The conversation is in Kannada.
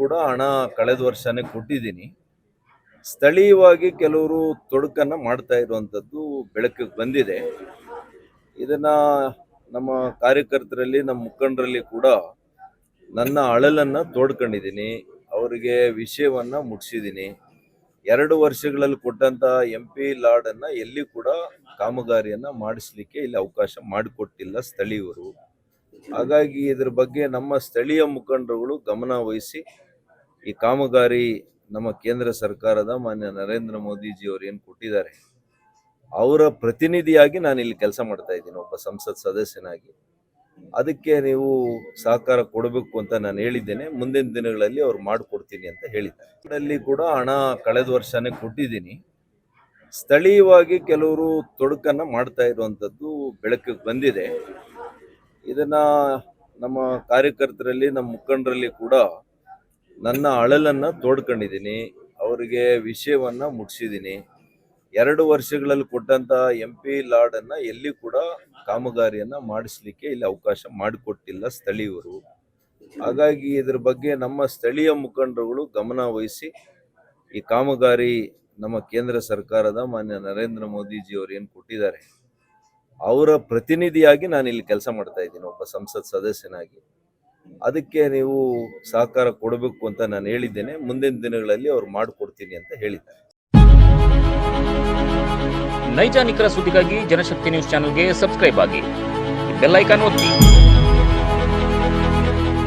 ಕೂಡ ಹಣ ಕಳೆದ ವರ್ಷನೇ ಕೊಟ್ಟಿದ್ದೀನಿ. ಸ್ಥಳೀಯವಾಗಿ ಕೆಲವರು ತೊಡಕನ್ನ ಮಾಡ್ತಾ ಇರುವಂಥದ್ದು ಬೆಳಕಿಗೆ ಬಂದಿದೆ. ಇದನ್ನ ನಮ್ಮ ಕಾರ್ಯಕರ್ತರಲ್ಲಿ, ನಮ್ಮ ಮುಖಂಡರಲ್ಲಿ ಕೂಡ ನನ್ನ ಅಳಲನ್ನ ತೋಡ್ಕೊಂಡಿದ್ದೀನಿ. ಅವರಿಗೆ ವಿಷಯವನ್ನ ಮುಟ್ಟಿಸಿದ್ದೀನಿ ಎರಡು ವರ್ಷಗಳಲ್ಲಿ ಕೊಟ್ಟಂತ ಎಂ ಪಿ ಅನ್ನ ಎಲ್ಲಿ ಕೂಡ ಕಾಮಗಾರಿಯನ್ನ ಮಾಡಿಸ್ಲಿಕ್ಕೆ ಇಲ್ಲಿ ಅವಕಾಶ ಮಾಡಿಕೊಟ್ಟಿಲ್ಲ ಸ್ಥಳೀಯರು. ಹಾಗಾಗಿ ಇದರ ಬಗ್ಗೆ ನಮ್ಮ ಸ್ಥಳೀಯ ಮುಖಂಡರುಗಳು ಗಮನ ವಹಿಸಿ ಈ ಕಾಮಗಾರಿ ನಮ್ಮ ಕೇಂದ್ರ ಸರ್ಕಾರದ ಮಾನ್ಯ ನರೇಂದ್ರ ಮೋದಿಜಿ ಅವರು ಏನು ಕೊಟ್ಟಿದ್ದಾರೆ, ಅವರ ಪ್ರತಿನಿಧಿಯಾಗಿ ನಾನು ಇಲ್ಲಿ ಕೆಲಸ ಮಾಡ್ತಾ ಇದ್ದೀನಿ, ಒಬ್ಬ ಸಂಸತ್ ಸದಸ್ಯನಾಗಿ. ಅದಕ್ಕೆ ನೀವು ಸಹಕಾರ ಕೊಡಬೇಕು ಅಂತ ನಾನು ಹೇಳಿದ್ದೇನೆ, ಮುಂದಿನ ದಿನಗಳಲ್ಲಿ ಅವ್ರು ಮಾಡಿಕೊಡ್ತೀನಿ ಅಂತ ಹೇಳಿದ್ದಾರೆ. ಅಲ್ಲಿ ಕೂಡ ಹಣ ಕಳೆದ ವರ್ಷನೇ ಕೊಟ್ಟಿದ್ದೀನಿ. ಸ್ಥಳೀಯವಾಗಿ ಕೆಲವರು ತೊಡಕನ್ನ ಮಾಡ್ತಾ ಇರುವಂಥದ್ದು ಬೆಳಕಿಗೆ ಬಂದಿದೆ. ಇದನ್ನ ನಮ್ಮ ಕಾರ್ಯಕರ್ತರಲ್ಲಿ, ನಮ್ಮ ಮುಖಂಡರಲ್ಲಿ ಕೂಡ ನನ್ನ ಅಳಲನ್ನ ತೋಡ್ಕೊಂಡಿದ್ದೀನಿ. ಅವರಿಗೆ ವಿಷಯವನ್ನ ಮುಟ್ಸಿದ್ದೀನಿ. ಎರಡು ವರ್ಷಗಳಲ್ಲಿ ಕೊಟ್ಟಂತ ಎಂ ಪಿ ಅನ್ನ ಎಲ್ಲಿ ಕೂಡ ಕಾಮಗಾರಿಯನ್ನ ಮಾಡಿಸ್ಲಿಕ್ಕೆ ಇಲ್ಲಿ ಅವಕಾಶ ಮಾಡಿಕೊಟ್ಟಿಲ್ಲ ಸ್ಥಳೀಯರು. ಹಾಗಾಗಿ ಇದ್ರ ಬಗ್ಗೆ ನಮ್ಮ ಸ್ಥಳೀಯ ಮುಖಂಡರುಗಳು ಗಮನ ವಹಿಸಿ ಈ ಕಾಮಗಾರಿ ನಮ್ಮ ಕೇಂದ್ರ ಸರ್ಕಾರದ ಮಾನ್ಯ ನರೇಂದ್ರ ಮೋದಿಜಿ ಅವರು ಏನು ಕೊಟ್ಟಿದ್ದಾರೆ. ಅವರ ಪ್ರತಿನಿಧಿಯಾಗಿ ನಾನು ಇಲ್ಲಿ ಕೆಲಸ ಮಾಡ್ತಾ ಇದ್ದೀನಿ, ಒಬ್ಬ ಸಂಸತ್ ಸದಸ್ಯನಾಗಿ. ಅದಕ್ಕೆ ನೀವು ಸಹಕಾರ ಕೊಡಬೇಕು ಅಂತ ನಾನು ಹೇಳಿದ್ದೇನೆ. ಮುಂದಿನ ದಿನಗಳಲ್ಲಿ ಅವ್ರು ಮಾಡಿಕೊಡ್ತೀನಿ ಅಂತ ಹೇಳಿದ್ದಾರೆ. ನೈಜ ನಿಖರ ಸುದ್ದಿಗಾಗಿ ಜನಶಕ್ತಿ ನ್ಯೂಸ್ ಚಾನೆಲ್ಗೆ ಸಬ್ಸ್ಕ್ರೈಬ್ ಆಗಿ ಬೆಲ್ಲೈಕಾನ್ ಒತ್ತಿ.